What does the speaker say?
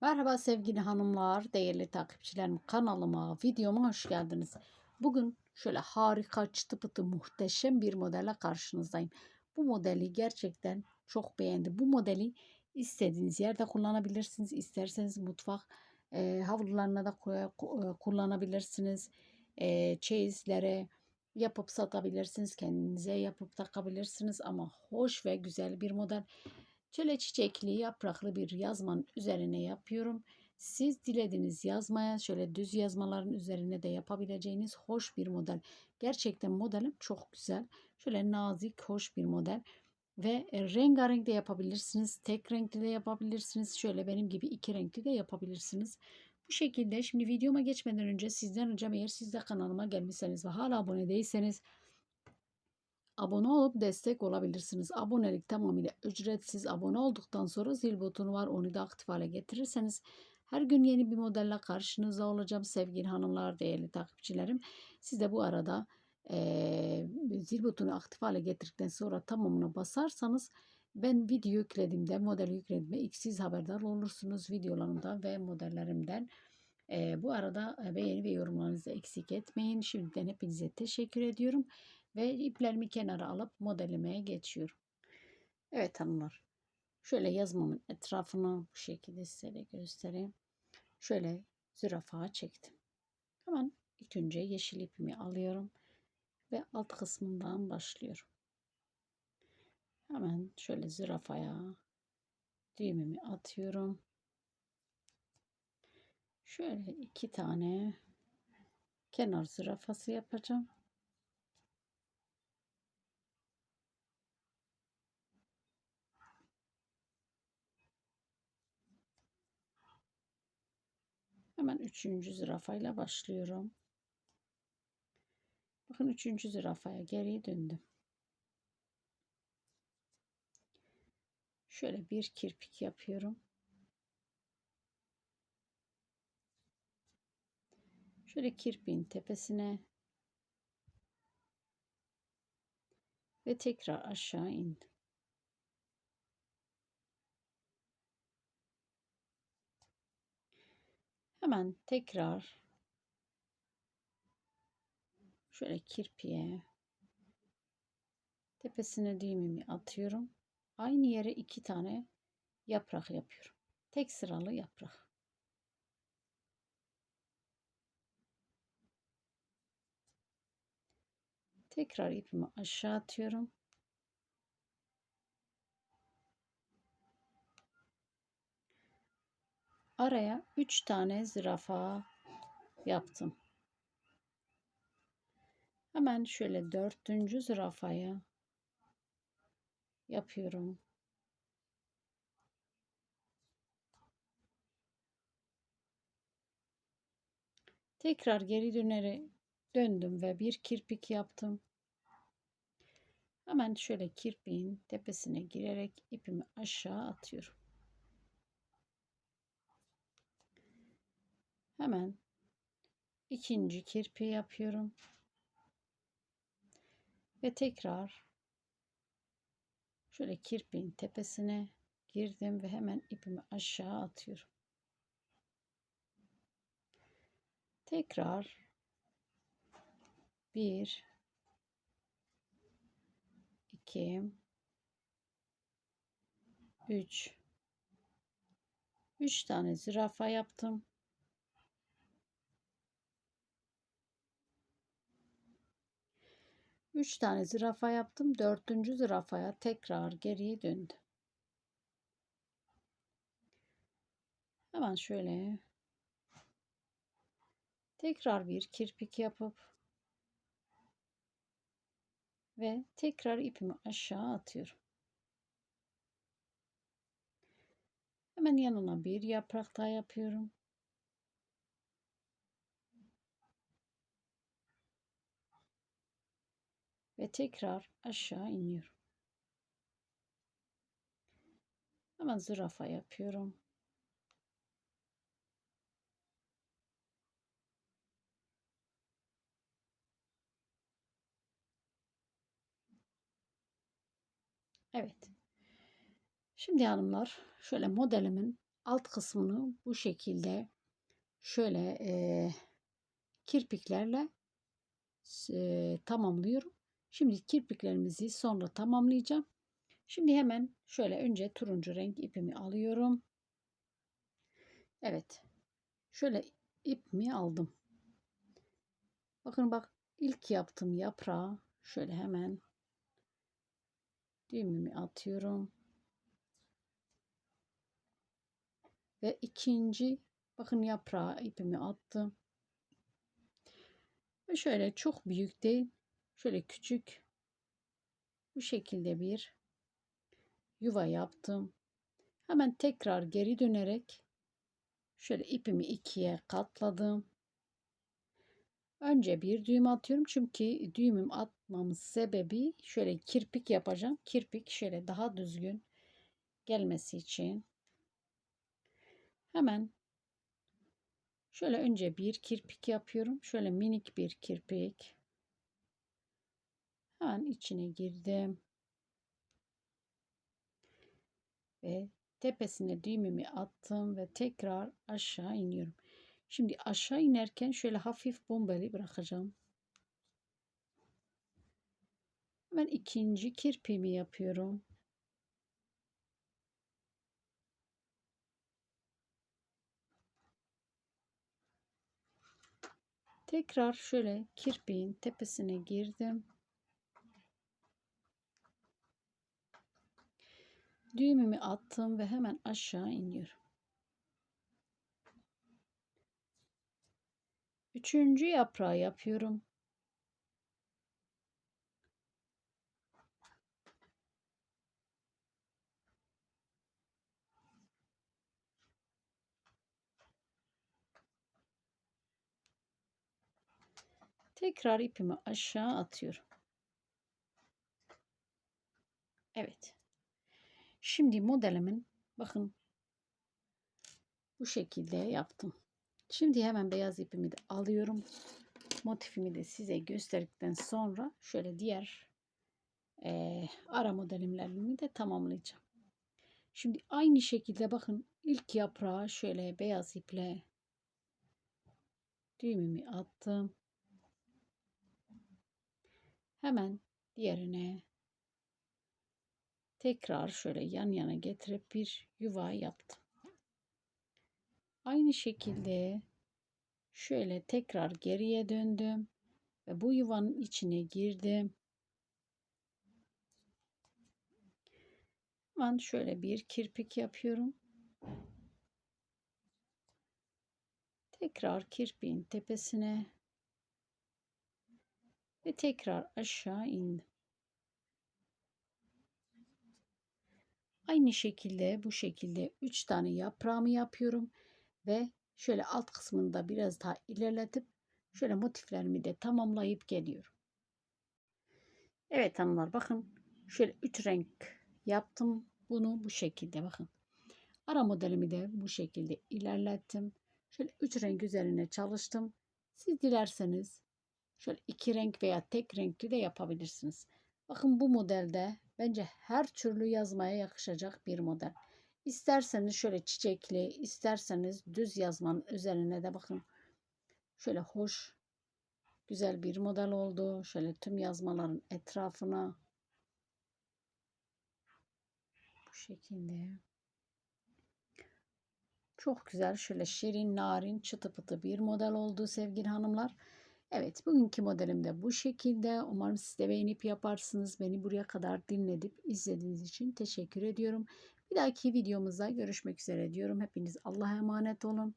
Merhaba sevgili hanımlar, değerli takipçilerim. Kanalıma, videoma hoş geldiniz. Bugün şöyle harika, çıtı pıtı, muhteşem bir modelle karşınızdayım. Bu modeli gerçekten çok beğendim. Bu modeli istediğiniz yerde kullanabilirsiniz. İsterseniz mutfak e, havlularına da e, kullanabilirsiniz. E, çeyizlere yapıp satabilirsiniz. Kendinize yapıp takabilirsiniz. Ama hoş ve güzel bir model. Şöyle çiçekli yapraklı bir yazmanın üzerine yapıyorum. Siz dilediğiniz yazmaya şöyle düz yazmaların üzerine de yapabileceğiniz hoş bir model. Gerçekten modelim çok güzel. Şöyle nazik, hoş bir model. Ve e, rengarenk de yapabilirsiniz. Tek renkli de yapabilirsiniz. Şöyle benim gibi iki renkli de yapabilirsiniz. Bu şekilde şimdi videoma geçmeden önce sizden ricam eğer siz de kanalıma gelmişseniz ve hala abone değilseniz abone olup destek olabilirsiniz. Abonelik tamamıyla ücretsiz. Abone olduktan sonra zil butonu var. Onu da aktif hale getirirseniz her gün yeni bir modelle karşınızda olacağım sevgili hanımlar, değerli takipçilerim. Siz de bu arada eee, zil butonu aktif hale getirdikten sonra tamamına basarsanız ben video yüklediğimde, model yüklediğimde ilk siz haberdar olursunuz videolarımdan ve modellerimden. Eee, bu arada e, beğeni ve yorumlarınızı eksik etmeyin. Şimdiden hepinize teşekkür ediyorum. Ve iplerimi kenara alıp modelemeye geçiyorum. Evet hanımlar. Şöyle yazmamın etrafını bu şekilde size de göstereyim. Şöyle zürafa çektim. Hemen ilk önce yeşil ipimi alıyorum. Ve alt kısmından başlıyorum. Hemen şöyle zürafaya düğümümü atıyorum. Şöyle iki tane kenar zürafası yapacağım. Hemen üçüncü zürafayla başlıyorum. Bakın üçüncü zürafaya geri döndüm. Şöyle bir kirpik yapıyorum. Şöyle kirpiğin tepesine ve tekrar aşağı indim. Hemen tekrar şöyle kirpiğe tepesine düğümümü atıyorum. Aynı yere iki tane yaprak yapıyorum. Tek sıralı yaprak. Tekrar ipimi aşağı atıyorum. Araya 3 tane zürafa yaptım. Hemen şöyle dördüncü zürafayı yapıyorum. Tekrar geri dönerek döndüm ve bir kirpik yaptım. Hemen şöyle kirpiğin tepesine girerek ipimi aşağı atıyorum. Hemen ikinci kirpi yapıyorum. Ve tekrar şöyle kirpiğin tepesine girdim ve hemen ipimi aşağı atıyorum. Tekrar bir iki üç üç tane zürafa yaptım. Üç tane zürafa yaptım. Dördüncü zürafaya tekrar geriye döndüm. Hemen şöyle tekrar bir kirpik yapıp ve tekrar ipimi aşağı atıyorum. Hemen yanına bir yaprak daha yapıyorum. Ve tekrar aşağı iniyorum. Hemen zürafa yapıyorum. Evet. Şimdi hanımlar şöyle modelimin alt kısmını bu şekilde şöyle e, kirpiklerle e, tamamlıyorum. Şimdi kirpiklerimizi sonra tamamlayacağım. Şimdi hemen şöyle önce turuncu renk ipimi alıyorum. Evet. Şöyle ipimi aldım. Bakın bak ilk yaptığım yaprağı şöyle hemen düğümümü atıyorum. Ve ikinci bakın yaprağı ipimi attım. Ve şöyle çok büyük değil. Şöyle küçük bu şekilde bir yuva yaptım. Hemen tekrar geri dönerek şöyle ipimi ikiye katladım. Önce bir düğüm atıyorum çünkü düğümüm atmamın sebebi şöyle kirpik yapacağım. Kirpik şöyle daha düzgün gelmesi için. Hemen şöyle önce bir kirpik yapıyorum. Şöyle minik bir kirpik. Hemen içine girdim. Ve tepesine düğümümü attım ve tekrar aşağı iniyorum. Şimdi aşağı inerken şöyle hafif bombeli bırakacağım. Hemen ikinci kirpimi yapıyorum. Tekrar şöyle kirpiğin tepesine girdim. Düğümümü attım ve hemen aşağı iniyorum. Üçüncü yaprağı yapıyorum. Tekrar ipimi aşağı atıyorum. Evet. Şimdi modelimin bakın bu şekilde yaptım. Şimdi hemen beyaz ipimi de alıyorum. Motifimi de size gösterdikten sonra şöyle diğer e, ara modelimlerimi de tamamlayacağım. Şimdi aynı şekilde bakın ilk yaprağı şöyle beyaz iple düğümümü attım. Hemen diğerine tekrar şöyle yan yana getirip bir yuva yaptım. Aynı şekilde şöyle tekrar geriye döndüm ve bu yuvanın içine girdim. Hemen şöyle bir kirpik yapıyorum. Tekrar kirpiğin tepesine ve tekrar aşağı indim. Aynı şekilde bu şekilde 3 tane yaprağımı yapıyorum ve şöyle alt kısmını da biraz daha ilerletip şöyle motiflerimi de tamamlayıp geliyorum. Evet hanımlar bakın şöyle 3 renk yaptım. Bunu bu şekilde bakın. Ara modelimi de bu şekilde ilerlettim. Şöyle 3 renk üzerine çalıştım. Siz dilerseniz şöyle iki renk veya tek renkli de yapabilirsiniz. Bakın bu modelde bence her türlü yazmaya yakışacak bir model. İsterseniz şöyle çiçekli, isterseniz düz yazmanın üzerine de bakın. Şöyle hoş, güzel bir model oldu. Şöyle tüm yazmaların etrafına bu şekilde. Çok güzel şöyle şirin, narin, çıtı pıtı bir model oldu sevgili hanımlar. Evet bugünkü modelim de bu şekilde. Umarım siz de beğenip yaparsınız. Beni buraya kadar dinledip izlediğiniz için teşekkür ediyorum. Bir dahaki videomuzda görüşmek üzere diyorum. Hepiniz Allah'a emanet olun.